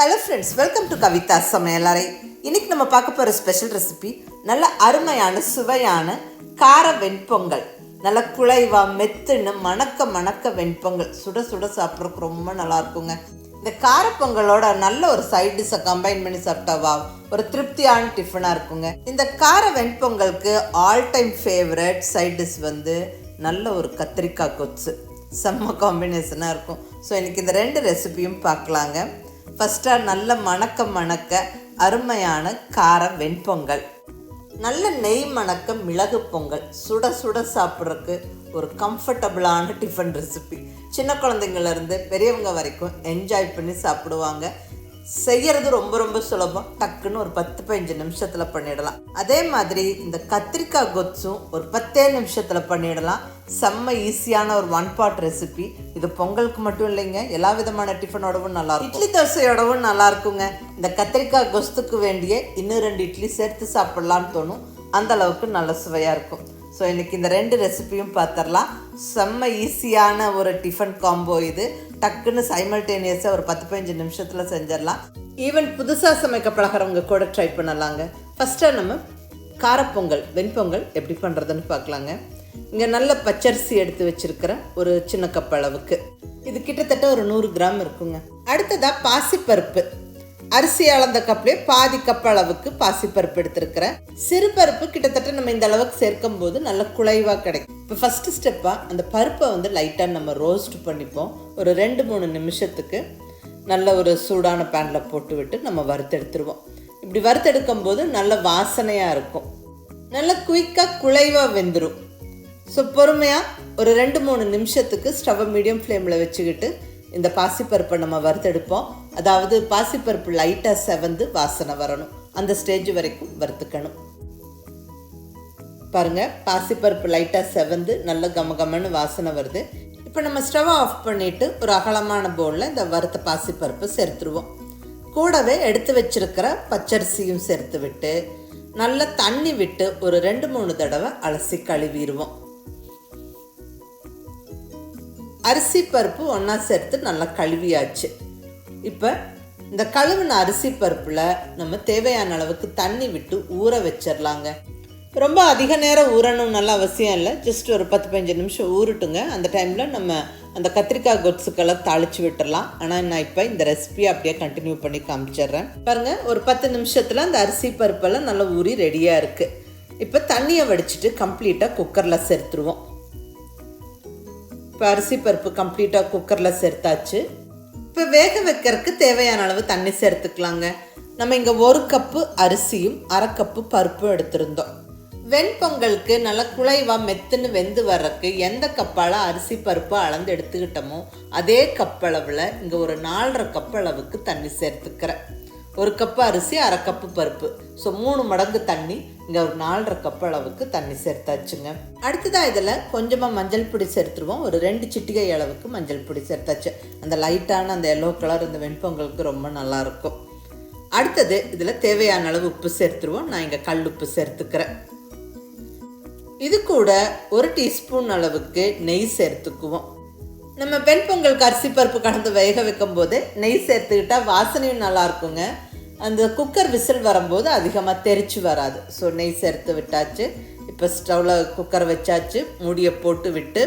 Hello friends welcome to Kavitha சமையலறை இன்னைக்கு நம்ம பார்க்க போகிற ஸ்பெஷல் ரெசிபி நல்ல அருமையான சுவையான கார வெண்பொங்கல். நல்ல குழைவா மெத்துன்னு மணக்க மணக்க வெண்பொங்கல். சுட சுட சாப்பிட்றதுக்கு ரொம்ப நல்லா இருக்குங்க இந்த காரப்பொங்கலோட நல்ல ஒரு சைட் டிஷ்ஷை கம்பைன் பண்ணி சாப்பிட்டா வா ஒரு திருப்தியான டிஃபனாக இருக்குங்க. இந்த கார வெண்பொங்கலுக்கு all time favourite side dish வந்து நல்ல ஒரு கத்திரிக்காய் கொச்சு செம்ம காம்பினேஷனாக இருக்கும். ஸோ இன்னைக்கு இந்த ரெண்டு ரெசிபியும் பார்க்கலாங்க. ஃபஸ்ட்டாக நல்ல மணக்க மணக்க அருமையான கார வெண்பொங்கல். நல்ல நெய் மணக்க மிளகு பொங்கல். சுட சுட சாப்பிட்றதுக்கு ஒரு கம்ஃபர்டபுளான டிஃபன் ரெசிபி சின்ன குழந்தைங்கள்லேருந்து பெரியவங்க வரைக்கும் என்ஜாய் பண்ணி சாப்பிடுவாங்க. செய்யறது ரொம்ப ரொம்ப சுலபம். டக்குன்னு ஒரு பத்து பதினஞ்சு நிமிஷத்தில் பண்ணிடலாம். அதே மாதிரி இந்த கத்திரிக்காய் கொத்தும் ஒரு பத்தே நிமிஷத்தில் பண்ணிடலாம். செம்ம ஈஸியான ஒரு ஒன் பாட் ரெசிபி இது பொங்கலுக்கு மட்டும் இல்லைங்க. எல்லா விதமான டிஃபனோடவும் நல்லா இருக்கும் இட்லி தோசையோடவும் நல்லா இருக்குங்க இந்த கத்திரிக்காய் கொஸ்துக்கு வேண்டிய இன்னும் ரெண்டு இட்லி சேர்த்து சாப்பிட்லான்னு தோணும். அந்த அளவுக்கு நல்ல சுவையாக இருக்கும். ஸோ இன்றைக்கி இந்த ரெண்டு ரெசிபியும் பார்த்துடலாம் செம்ம ஈஸியான ஒரு டிஃபன் காம்போ இது. டக்குன்னு சைமல்டேனியஸாக ஒரு பத்து பதினஞ்சு நிமிஷத்தில் செஞ்சிடலாம். ஈவன் புதுசாக சமைக்க பழகிறவங்க கூட ட்ரை பண்ணலாங்க. ஃபஸ்ட்டாக நம்ம காரப்பொங்கல் வெண்பொங்கல் எப்படி பண்ணுறதுன்னு பார்க்கலாங்க இங்கே நல்ல பச்சரிசி எடுத்து வச்சுருக்கிறேன் ஒரு சின்ன கப் அளவுக்கு. இது கிட்டத்தட்ட ஒரு நூறு கிராம் இருக்குங்க. அடுத்ததாக பாசிப்பருப்பு. அரிசி அளந்த கப்லேயே பாதி கப் அளவுக்கு பாசிப்பருப்பு எடுத்திருக்கிறேன் சிறுபருப்பு கிட்டத்தட்ட நம்ம இந்த அளவுக்கு சேர்க்கும் போது நல்ல குழைவாக கிடைக்கும். இப்போ ஃபஸ்ட்டு ஸ்டெப்பாக அந்த பருப்பை வந்து லைட்டாக நம்ம ரோஸ்ட் பண்ணிப்போம். ஒரு ரெண்டு மூணு நிமிஷத்துக்கு நல்ல ஒரு சூடான பேனில் போட்டு விட்டு நம்ம வறுத்தெடுத்துருவோம் இப்படி வறுத்தெடுக்கும் போது நல்ல வாசனையாக இருக்கும். நல்ல குயிக்காக குழைவாக வெந்துடும் ஸோ பொறுமையாக ஒரு ரெண்டு மூணு நிமிஷத்துக்கு ஸ்டவ்வை மீடியம் ஃப்ளேமில் வச்சுக்கிட்டு இந்த பாசிப்பருப்பை நம்ம வறுத்தெடுப்போம். அதாவது பாசிப்பருப்பு லைட்டாக செவந்து வாசனை வரணும். அந்த ஸ்டேஜ் வரைக்கும் வறுத்துக்கணும். பாருங்கள் பாசிப்பருப்பு லைட்டாக செவந்து நல்ல கம கமன்னு வாசனை வருது. இப்போ நம்ம ஸ்டவ் ஆஃப் பண்ணிவிட்டு ஒரு அகலமான பவுலில் இந்த வறுத்த பாசிப்பருப்பு சேர்த்துருவோம். கூடவே எடுத்து வச்சிருக்கிற பச்சரிசியும் சேர்த்து விட்டு நல்ல தண்ணி விட்டு ஒரு ரெண்டு மூணு தடவை அலசி கழுவிடுவோம். அரிசி பருப்பு ஒன்றா சேர்த்து நல்லா கழுவியாச்சு. இப்போ இந்த கழுவின அரிசி பருப்பில் நம்ம தேவையான அளவுக்கு தண்ணி விட்டு ஊற வச்சிடலாங்க ரொம்ப அதிக நேரம் ஊறணும் நல்ல அவசியம் இல்லை. ஜஸ்ட் ஒரு பத்து பதினஞ்சு நிமிஷம் ஊறட்டுங்க. அந்த டைமில் நம்ம அந்த கத்திரிக்காய் கொட்ஸுக்கெல்லாம் தாளித்து விட்டுடலாம் ஆனால் நான் இப்போ இந்த ரெசிபியை அப்படியே கண்டினியூ பண்ணி காமிச்சிடுறேன். பாருங்கள் ஒரு பத்து நிமிஷத்தில் அந்த அரிசி பருப்பெல்லாம் நல்லா ஊறி ரெடியாக இருக்குது இப்போ தண்ணியை வடிச்சிட்டு கம்ப்ளீட்டாக குக்கரில் சேர்த்துருவோம். இப்போ அரிசி பருப்பு கம்ப்ளீட்டாக குக்கரில் சேர்த்தாச்சு. இப்போ வேக வைக்கிறதுக்கு தேவையான அளவு தண்ணி சேர்த்துக்கலாங்க. நம்ம இங்கே ஒரு கப்பு அரிசியும் அரை கப்பு பருப்பும் எடுத்திருந்தோம். வெண்பொங்கலுக்கு நல்லா குழைவாக மெத்துன்னு வெந்து வர்றதுக்கு எந்த கப்பால் அரிசி பருப்பு அளந்து எடுத்துக்கிட்டோமோ அதே கப்பளவில் இங்கே ஒரு நாலரை கப் அளவுக்கு தண்ணி சேர்த்துக்கிறேன். ஒரு கப்பு அரிசி அரை கப்பு பருப்பு. ஸோ மூணு மடங்கு தண்ணி இங்கே ஒரு நாலரை கப் அளவுக்கு தண்ணி சேர்த்தாச்சுங்க அடுத்ததாக இதில் கொஞ்சமாக மஞ்சள் பொடி சேர்த்துருவோம். ஒரு ரெண்டு சிட்டிகை அளவுக்கு மஞ்சள் பொடி சேர்த்தாச்சு. அந்த லைட்டான அந்த எல்லோ கலர் இந்த வெண்பொங்கலுக்கு ரொம்ப நல்லாயிருக்கும். அடுத்தது இதில் தேவையான அளவு உப்பு சேர்த்துருவோம். நான் இங்கே கல் உப்பு சேர்த்துக்கிறேன். இது கூட ஒரு டீஸ்பூன் அளவுக்கு நெய் சேர்த்துக்குவோம். நம்ம வெண்பொங்கலுக்கு அரிசி பருப்பு கலந்து வேக வைக்கும் போது நெய் சேர்த்துக்கிட்டா வாசனையும் நல்லா இருக்குங்க அந்த குக்கர் விசில் வரும்போது அதிகமாக தெரிச்சு வராது. ஸோ நெய் சேர்த்து விட்டாச்சு. இப்போ ஸ்டவ்வில் குக்கர் வச்சாச்சு. மூடியை போட்டு விட்டு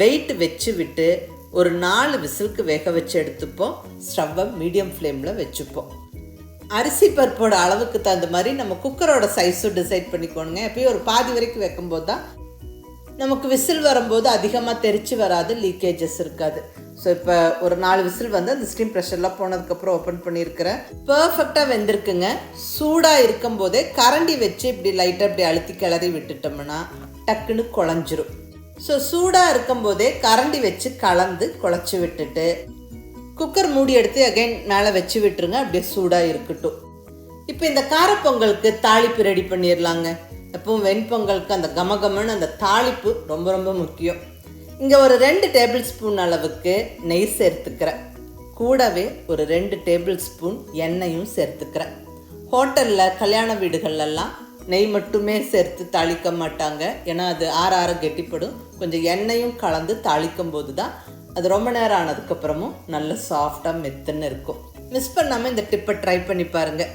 வெயிட் வச்சு விட்டு ஒரு நாலு விசிலுக்கு வேக வச்சு எடுத்துப்போம். ஸ்டவ்வை மீடியம் ஃப்ளேமில் வச்சுப்போம். அரிசி பருப்போட அளவுக்கு தகுந்த மாதிரி நம்ம குக்கரோட சைஸும் டிசைட் பண்ணிக்கோணுங்க. எப்பயும் ஒரு பாதி வரைக்கும் வைக்கும்போது தான் நமக்கு விசில் வரும்போது அதிகமாக தெரிச்சு வராது லீக்கேஜஸ் இருக்காது. ஸோ இப்போ ஒரு நாலு விசில் வந்து அந்த ஸ்டீம் ப்ரெஷர்லாம் போனதுக்கப்புறம் ஓப்பன் பண்ணியிருக்கிறேன். பர்ஃபெக்டாக வெந்திருக்குங்க. சூடாக இருக்கும் போதே கரண்டி வச்சு இப்படி லைட்டாக இப்படி அழுத்தி கிளறி விட்டுட்டோம்னா டக்குன்னு குழஞ்சிரும். ஸோ சூடாக இருக்கும் போதே கரண்டி வச்சு கலந்து குழச்சி விட்டுட்டு குக்கர் மூடி எடுத்து அகைன் மேலே வச்சு விட்டுருங்க அப்படியே சூடாக இருக்கட்டும். இப்போ இந்த காரப்பொங்கலுக்கு தாளிப்பு ரெடி பண்ணிடலாங்க எப்பவும் வெண்பொங்கலுக்கு அந்த கமகமன்னு அந்த தாளிப்பு ரொம்ப ரொம்ப முக்கியம். இங்கே ஒரு ரெண்டு டேபிள் ஸ்பூன் அளவுக்கு நெய் சேர்த்துக்கிறேன். கூடவே ஒரு ரெண்டு டேபிள் ஸ்பூன் எண்ணெயும் சேர்த்துக்கிறேன். ஹோட்டலில் கல்யாண வீடுகள்லாம் நெய் மட்டுமே சேர்த்து தாளிக்க மாட்டாங்க. ஏன்னா அது ஆற ஆற கெட்டிப்படும். கொஞ்சம் எண்ணெயும் கலந்து தாளிக்கும் போது தான் அது ரொம்ப நேரம் ஆனதுக்கப்புறமும் நல்ல சாஃப்டாக மெத்துன்னு இருக்கும். மிஸ் பண்ணாமல் இந்த டிப்பை ட்ரை பண்ணி பாருங்கள்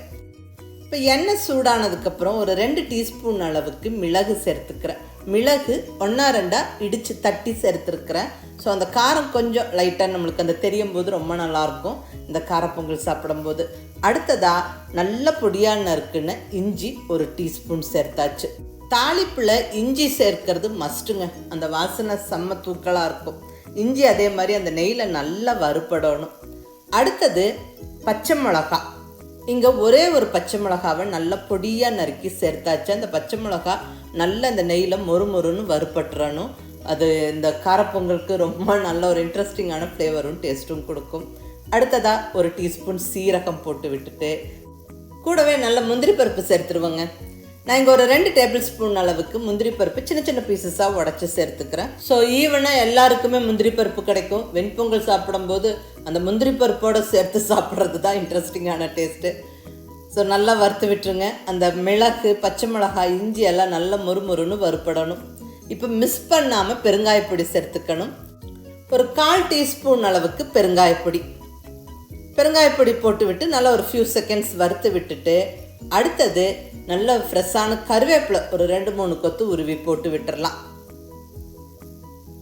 இப்போ எண்ணெய் சூடானதுக்கப்புறம் ஒரு ரெண்டு டீஸ்பூன் அளவுக்கு மிளகு சேர்த்துக்கிறேன். மிளகு ஒன்றா ரெண்டாக இடித்து தட்டி சேர்த்துருக்குறேன். ஸோ அந்த காரம் கொஞ்சம் லைட்டாக நம்மளுக்கு அந்த தெரியும் போது ரொம்ப நல்லாயிருக்கும். இந்த காரப்பொங்கல் சாப்பிடும்போது. அடுத்ததாக நல்ல பொடியான நறுக்குன்னு இஞ்சி ஒரு டீஸ்பூன் சேர்த்தாச்சு. தாளிப்பில் இஞ்சி சேர்க்கறது மஸ்ட்டுங்க அந்த வாசனை செம்ம தூக்கலாக இருக்கும். இஞ்சி அதே மாதிரி அந்த நெய்யில் நல்லா வறுபடணும். அடுத்தது பச்சை மிளகா இங்கே ஒரே ஒரு பச்சை மிளகாவை நல்லா பொடியாக நறுக்கி சேர்த்தாச்சு. அந்த பச்சை மிளகா நல்ல அந்த நெய்யில் மொறு மொறுன்னு வறுபட்டுறணும். அது இந்த காரப்பொங்கலுக்கு ரொம்ப நல்ல ஒரு இன்ட்ரெஸ்டிங்கான ஃப்ளேவரும் டேஸ்ட்டும் கொடுக்கும். அடுத்ததாக ஒரு டீஸ்பூன் சீரகம் போட்டு விட்டுட்டு கூடவே நல்ல முந்திரி பருப்பு சேர்த்துருவோங்க. நான் இங்கே ஒரு ரெண்டு டேபிள் ஸ்பூன் அளவுக்கு முந்திரி பருப்பு சின்ன சின்ன பீசஸாக உடச்சி சேர்த்துக்கிறேன். ஸோ ஈவனாக எல்லாருக்குமே முந்திரி பருப்பு கிடைக்கும். வெண்பொங்கல் சாப்பிடும்போது அந்த முந்திரி பருப்போடு சேர்த்து சாப்பிட்றது தான் இன்ட்ரெஸ்டிங்கான டேஸ்ட்டு ஸோ நல்லா வறுத்து விட்டுருங்க. அந்த மிளகு பச்சை மிளகாய் இஞ்சி எல்லாம் நல்லா முறுமுறுன்னு வறுப்படணும் இப்போ மிஸ் பண்ணாமல் பெருங்காயப்பொடி சேர்த்துக்கணும். ஒரு கால் டீஸ்பூன் அளவுக்கு பெருங்காயப்பொடி பெருங்காயப்பொடி போட்டு விட்டு நல்லா ஒரு ஃபியூ செகண்ட்ஸ் வறுத்து விட்டுட்டு அடுத்தது நல்ல ஃப்ரெஷ்ஷான கருவேப்பிலை. ஒரு ரெண்டு மூணு கொத்து உருவி போட்டு விட்டுறலாம்.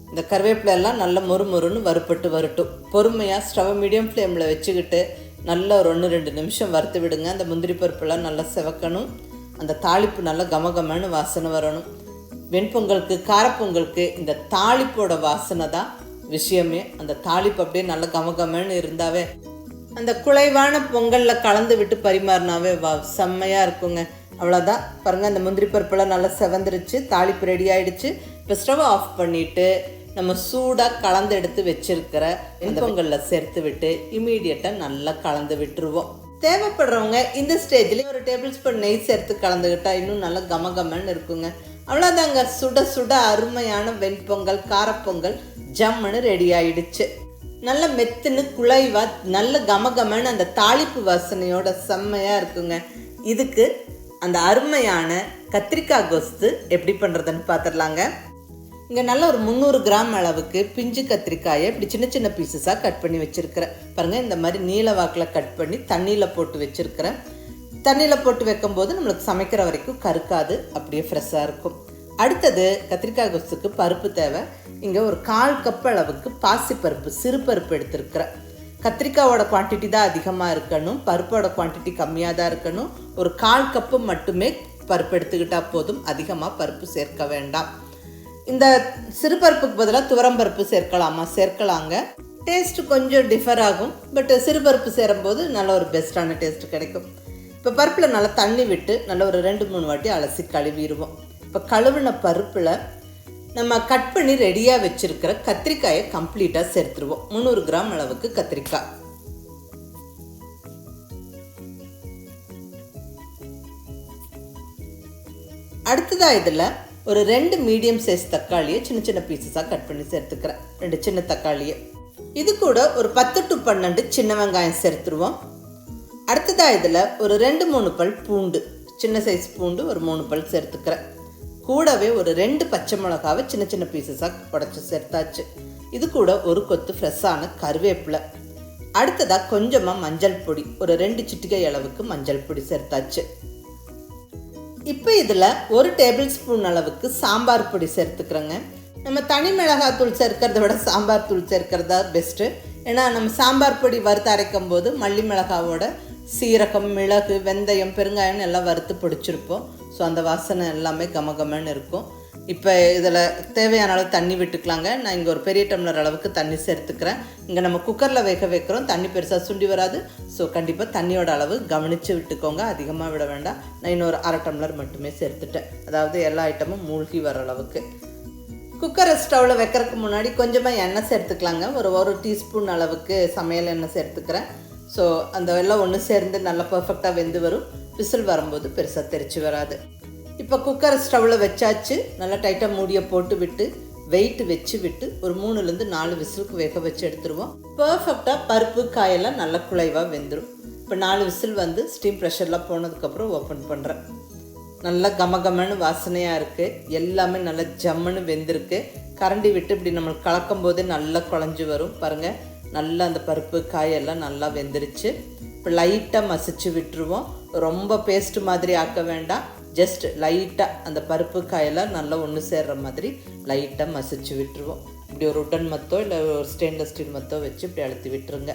இந்த கருவேப்பிலை எல்லாம் நல்ல மொறு மொறுன்னு வறுப்பட்டு வரட்டும். பொறுமையாக ஸ்டவ் மீடியம் ஃப்ளேமில் வச்சுக்கிட்டு நல்ல ஒரு ஒன்று ரெண்டு நிமிஷம் வறுத்து விடுங்க. அந்த முந்திரி பருப்பெல்லாம் நல்லா செவக்கணும். அந்த தாளிப்பு நல்லா கமகமன்னு வாசனை வரணும். வெண்பொங்கலுக்கு காரப்பொங்கலுக்கு இந்த தாளிப்போட வாசனை தான் விஷயமே. அந்த தாளிப்பு அப்படியே நல்ல கமகமன்னு இருந்தாவே அந்த குலைவான பொங்கலில் கலந்து விட்டு பரிமாறினாவே வா செம்மையாக இருக்குங்க. அவ்வளோதான் பாருங்கள் அந்த முந்திரி பருப்பெல்லாம் நல்லா செவந்துருச்சு தாளிப்பு ரெடி ஆயிடுச்சு. இப்போ ஸ்டவ் ஆஃப் பண்ணிவிட்டு நம்ம சூடாக கலந்து எடுத்து வச்சிருக்கிற பொங்கலில் சேர்த்து விட்டு இமீடியட்டாக நல்லா கலந்து விட்டுருவோம். தேவைப்படுறவங்க இந்த ஸ்டேஜ்லேயே ஒரு டேபிள் ஸ்பூன் நெய் சேர்த்து கலந்துக்கிட்டா இன்னும் நல்லா கமகமன்னு இருக்குங்க. அவ்வளோதாங்க சுட சுட அருமையான வெண்பொங்கல் காரப்பொங்கல் ஜம்முன்னு ரெடி ஆயிடுச்சு. நல்ல மெத்துன்னு குழைவா நல்ல கமகமன்னு அந்த தாளிப்பு வாசனையோட செம்மையாக இருக்குங்க. இதுக்கு அந்த அருமையான கத்திரிக்காய் கொஸ்து எப்படி பண்ணுறதுன்னு பார்த்துடலாங்க இங்கே நல்ல ஒரு முந்நூறு கிராம் அளவுக்கு பிஞ்சு கத்திரிக்காயை இப்படி சின்ன சின்ன பீசஸாக கட் பண்ணி வச்சுருக்கிறேன். பாருங்கள் இந்த மாதிரி நீல வாக்கில் கட் பண்ணி தண்ணியில் போட்டு வச்சுருக்கிறேன். தண்ணியில் போட்டு வைக்கும்போது நம்மளுக்கு சமைக்கிற வரைக்கும் கருக்காது அப்படியே ஃப்ரெஷ்ஷாக இருக்கும். அடுத்தது கத்திரிக்காய் கொசுக்கு பருப்பு தேவை. இங்கே ஒரு கால் கப் அளவுக்கு பாசிப்பருப்பு சிறு பருப்பு எடுத்திருக்கிறேன். கத்திரிக்காவோட குவான்டிட்டி தான் அதிகமாக இருக்கணும். பருப்போட குவான்டிட்டி கம்மியாக தான் இருக்கணும். ஒரு கால் கப்பு மட்டுமே பருப்பு எடுத்துக்கிட்டால் போதும். அதிகமாக பருப்பு சேர்க்க வேண்டாம். இந்த சிறு பருப்புக்கு பதிலாக துவரம்பருப்பு சேர்க்கலாமா? சேர்க்கலாங்க. டேஸ்ட் கொஞ்சம் டிஃபர் ஆகும். பட் சிறுபருப்பு சேரும்போது நல்ல ஒரு பெஸ்ட்டான டேஸ்ட் கிடைக்கும். இப்போ பருப்பில் நல்லா தண்ணி விட்டு நல்ல ஒரு ரெண்டு மூணு வாட்டி அலசி கழுவிடுவோம். இப்போ கழுவின பருப்பில் நம்ம கட் பண்ணி ரெடியாக வச்சுருக்கிற கத்திரிக்காயை கம்ப்ளீட்டாக சேர்த்துருவோம். முந்நூறு கிராம் அளவுக்கு கத்திரிக்காய். அடுத்ததாக இதில் ஒரு ரெண்டு மீடியம் சைஸ் தக்காளியை சின்ன சின்ன பீசஸாக கட் பண்ணி சேர்த்துக்கிறேன். ரெண்டு சின்ன தக்காளியை. இது கூட ஒரு பத்து டு பன்னெண்டு சின்ன வெங்காயம் சேர்த்துருவோம். அடுத்ததாக இதில் ஒரு ரெண்டு மூணு பல் பூண்டு. சின்ன சைஸ் பூண்டு ஒரு மூணு பல் சேர்த்துக்கிறேன். கூடவே ஒரு ரெண்டு பச்சை மிளகாவை சின்ன சின்ன பீசஸாக உடச்சி சேர்த்தாச்சு. இது கூட ஒரு கொத்து ஃப்ரெஷ்ஷான கருவேப்பிலை. அடுத்ததாக கொஞ்சமாக மஞ்சள் பொடி. ஒரு ரெண்டு சிட்டிகை அளவுக்கு மஞ்சள் பொடி சேர்த்தாச்சு. இப்போ இதில் ஒரு டேபிள் ஸ்பூன் அளவுக்கு சாம்பார் பொடி சேர்த்துக்கிறோங்க. நம்ம தனி மிளகாத்தூள் சேர்க்கிறத விட சாம்பார் தூள் சேர்க்கிறதா பெஸ்ட்டு ஏன்னா நம்ம சாம்பார் பொடி வறுத்து அரைக்கும் போது மல்லி மிளகாவோட சீரகம் மிளகு வெந்தயம் பெருங்காயம்னு எல்லாம் வறுத்து பிடிச்சிருப்போம். ஸோ அந்த வாசனை எல்லாமே கமகமன்னு இருக்கும். இப்போ இதில் தேவையான அளவு தண்ணி விட்டுக்கலாங்க. நான் இங்கே ஒரு பெரிய டம்ளர் அளவுக்கு தண்ணி சேர்த்துக்கிறேன். இங்கே நம்ம குக்கரில் வேக வைக்கிறோம். தண்ணி பெருசாக சுண்டி வராது. ஸோ கண்டிப்பாக தண்ணியோட அளவு கவனித்து விட்டுக்கோங்க. அதிகமாக விட வேண்டாம். நான் இன்னொரு அரை டம்ளர் மட்டுமே சேர்த்துட்டேன். அதாவது எல்லா ஐட்டமும் மூழ்கி வர அளவுக்கு. குக்கரை ஸ்டவ்வில் வைக்கிறதுக்கு முன்னாடி கொஞ்சமாக எண்ணெய் சேர்த்துக்கலாங்க. ஒரு ஒரு டீஸ்பூன் அளவுக்கு சமையல் எண்ணெய் சேர்த்துக்கிறேன். ஸோ அந்த எல்லாம் ஒன்று சேர்ந்து நல்லா பர்ஃபெக்டாக வெந்து வரும். விசில் வரும்போது பெருசாக தெரிச்சு வராது. இப்போ குக்கர் ஸ்டவ்வில் வச்சாச்சு. நல்லா டைட்டாக மூடியை போட்டு விட்டு வெயிட் வச்சு விட்டு ஒரு மூணுலேருந்து நாலு விசிலுக்கு வேக வச்சு எடுத்துருவோம். பர்ஃபெக்டாக பருப்பு காயெல்லாம் நல்லா குழைவாக வெந்துடும் இப்போ நாலு விசில் வந்து ஸ்டீம் ப்ரெஷர்லாம் போனதுக்கப்புறம் ஓப்பன் பண்ணுறேன் நல்லா கமகமன்னு வாசனையாக இருக்குது எல்லாமே நல்லா ஜம்முன்னு வெந்திருக்கு. கரண்டி விட்டு இப்படி நம்மளுக்கு கலக்கும் போதே நல்லா குழஞ்சி வரும். பாருங்கள் நல்லா அந்த பருப்பு காயெல்லாம் நல்லா வெந்துருச்சு. இப்போ லைட்டாக மசிச்சு விட்டுருவோம். ரொம்ப பேஸ்ட் மாதிரி ஆக்க வேண்டாம். ஜஸ்ட் லைட்டாக அந்த பருப்பு காயெல்லாம் நல்லா ஒன்று சேர்ற மாதிரி லைட்டாக மசிச்சு விட்டுருவோம். இப்படி ஒரு உடன் மத்தோ இல்லை ஒரு ஸ்டெயின்லெஸ் ஸ்டீல் மத்தோ வச்சு இப்படி அழுத்தி விட்டுருங்க.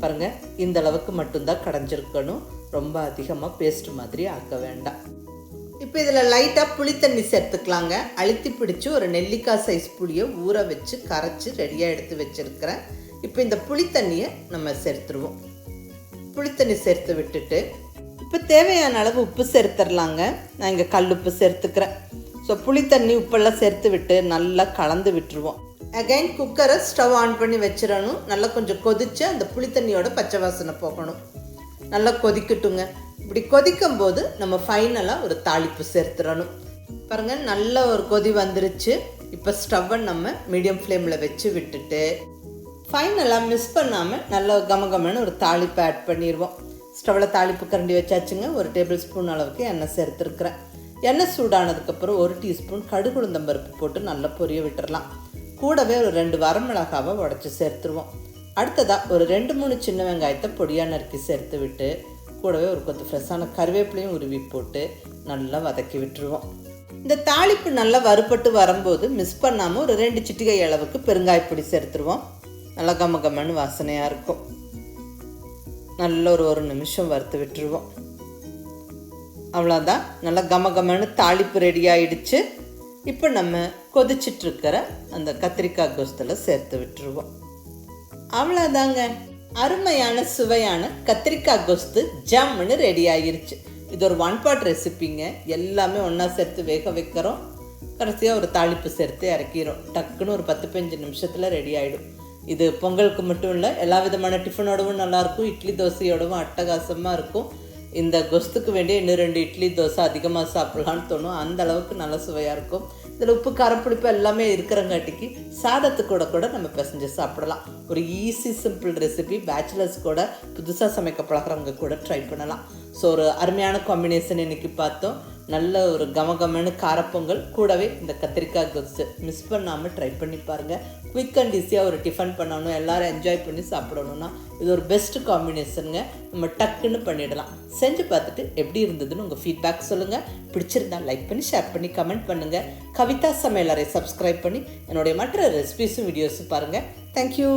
பாருங்கள் இந்த அளவுக்கு மட்டும்தான் கடைஞ்சிருக்கணும். ரொம்ப அதிகமாக பேஸ்ட் மாதிரி ஆக்க வேண்டாம். இப்போ இதில் லைட்டாக புளி தண்ணி சேர்த்துக்கலாங்க. அழுத்தி பிடிச்சி ஒரு நெல்லிக்காய் சைஸ் புளியை ஊற வச்சு கரைச்சி ரெடியாக எடுத்து வச்சுருக்கிறேன். இப்போ இந்த புளித்தண்ணியை நம்ம சேர்த்துருவோம். புளித்தண்ணி சேர்த்து விட்டுட்டு இப்போ தேவையான அளவு உப்பு சேர்த்துடலாங்க நான் இங்கே கல் உப்பு சேர்த்துக்கிறேன். ஸோ புளித்தண்ணி உப்பெல்லாம் சேர்த்து விட்டு நல்லா கலந்து விட்டுருவோம். அகைன் குக்கரை ஸ்டவ் ஆன் பண்ணி வச்சிடணும். நல்லா கொஞ்சம் கொதிச்சு அந்த புளித்தண்ணியோட பச்சை வாசனை போகணும். நல்லா கொதிக்கட்டுங்க. இப்படி கொதிக்கும் போது நம்ம ஃபைனலாக ஒரு தாளிப்பு சேர்த்துடணும். பாருங்கள் நல்ல ஒரு கொதி வந்துருச்சு. இப்போ ஸ்டவ்வை நம்ம மீடியம் ஃப்ளேமில் வச்சு விட்டுட்டு ஃபைனலாக மிஸ் பண்ணாமல் நல்ல கமகமன்னு ஒரு தாளிப்பு ஆட் பண்ணிடுவோம் ஸ்டவ்வில் தாளிப்பு கரண்டி வச்சாச்சுங்க. ஒரு டேபிள் ஸ்பூன் அளவுக்கு எண்ணெய் சேர்த்துருக்குறேன். எண்ணெய் சூடானதுக்கப்புறம் ஒரு டீஸ்பூன் கடுகு உளுந்தம் பருப்பு போட்டு நல்லா பொரிய விட்டுறலாம். கூடவே ஒரு ரெண்டு வரமிளகாவை உடச்சி சேர்த்துருவோம். அடுத்ததாக ஒரு ரெண்டு மூணு சின்ன வெங்காயத்தை பொடியாக நறுக்கி சேர்த்து விட்டு கூடவே ஒரு கொத்து ஃப்ரெஷ்ஷான கருவேப்பிலையும் உருவி போட்டு நல்லா வதக்கி விட்டுருவோம். இந்த தாளிப்பு நல்லா வறுபட்டு வரும்போது மிஸ் பண்ணாமல் ஒரு ரெண்டு சிட்டிகை அளவுக்கு பெருங்காயப்பொடி சேர்த்துருவோம். நல்லா கம்ம கம்மன்னு வாசனையாக இருக்கும். நல்ல ஒரு ஒரு நிமிஷம் வறுத்து விட்டுருவோம். அவ்வளோதான் நல்லா கம கமன்னு தாளிப்பு ரெடி ஆயிடுச்சு. இப்போ நம்ம கொதிச்சிட்ருக்கிற அந்த கத்திரிக்காய் கோஸ்தில் சேர்த்து விட்டுருவோம். அவ்வளோதாங்க அருமையான சுவையான கத்திரிக்காய் கோஸ்து ஜம்முன்னு ரெடி ஆகிருச்சு இது ஒரு ஒன் பாட் ரெசிபிங்க எல்லாமே ஒன்றா சேர்த்து வேக வைக்கிறோம். கடைசியாக ஒரு தாளிப்பு சேர்த்து இறக்கிறோம். டக்குன்னு ஒரு பத்து பதினஞ்சு நிமிஷத்தில் ரெடி ஆகிடும் இது பொங்கலுக்கு மட்டும் இல்லை எல்லா விதமான டிஃபனோடவும் நல்லாயிருக்கும் இட்லி தோசையோடவும் அட்டகாசமாக இருக்கும். இந்த கொஸ்துக்கு வேண்டிய இன்னும் ரெண்டு இட்லி தோசை அதிகமாக சாப்பிட்லான்னு தோணும். அந்த அளவுக்கு நல்ல சுவையாக இருக்கும். இதில் உப்பு காரப்புளிப்பு எல்லாமே இருக்கிறங்காட்டிக்கு சாதத்துக்கூட கூட நம்ம பிசைஞ்சு சாப்பிடலாம். ஒரு ஈஸி சிம்பிள் ரெசிபி பேச்சுலர்ஸ் கூட புதுசாக சமைக்க பழகிறவங்க கூட ட்ரை பண்ணலாம். ஸோ ஒரு அருமையான காம்பினேஷன் இன்னைக்கு பார்த்தோம். நல்ல ஒரு கமகமனு காரப்பொங்கல். கூடவே இந்த கத்திரிக்காய் கொஸ்ட்டு மிஸ் பண்ணாமல் ட்ரை பண்ணி பாருங்கள் குவிக் அண்ட் ஈஸியாக ஒரு டிஃபன் பண்ணணும். எல்லோரும் என்ஜாய் பண்ணி சாப்பிடணும்னா இது ஒரு பெஸ்ட் காம்பினேஷனுங்க நம்ம டக்குன்னு பண்ணிடலாம். செஞ்சு பார்த்துட்டு எப்படி இருந்ததுன்னு உங்கள் ஃபீட்பேக் சொல்லுங்கள் பிடிச்சிருந்தா லைக் பண்ணி ஷேர் பண்ணி கமெண்ட் பண்ணுங்கள் கவிதா சமையலரை சப்ஸ்கிரைப் பண்ணி என்னுடைய மற்ற ரெசிபிஸும் வீடியோஸும் பாருங்கள் தேங்க்யூ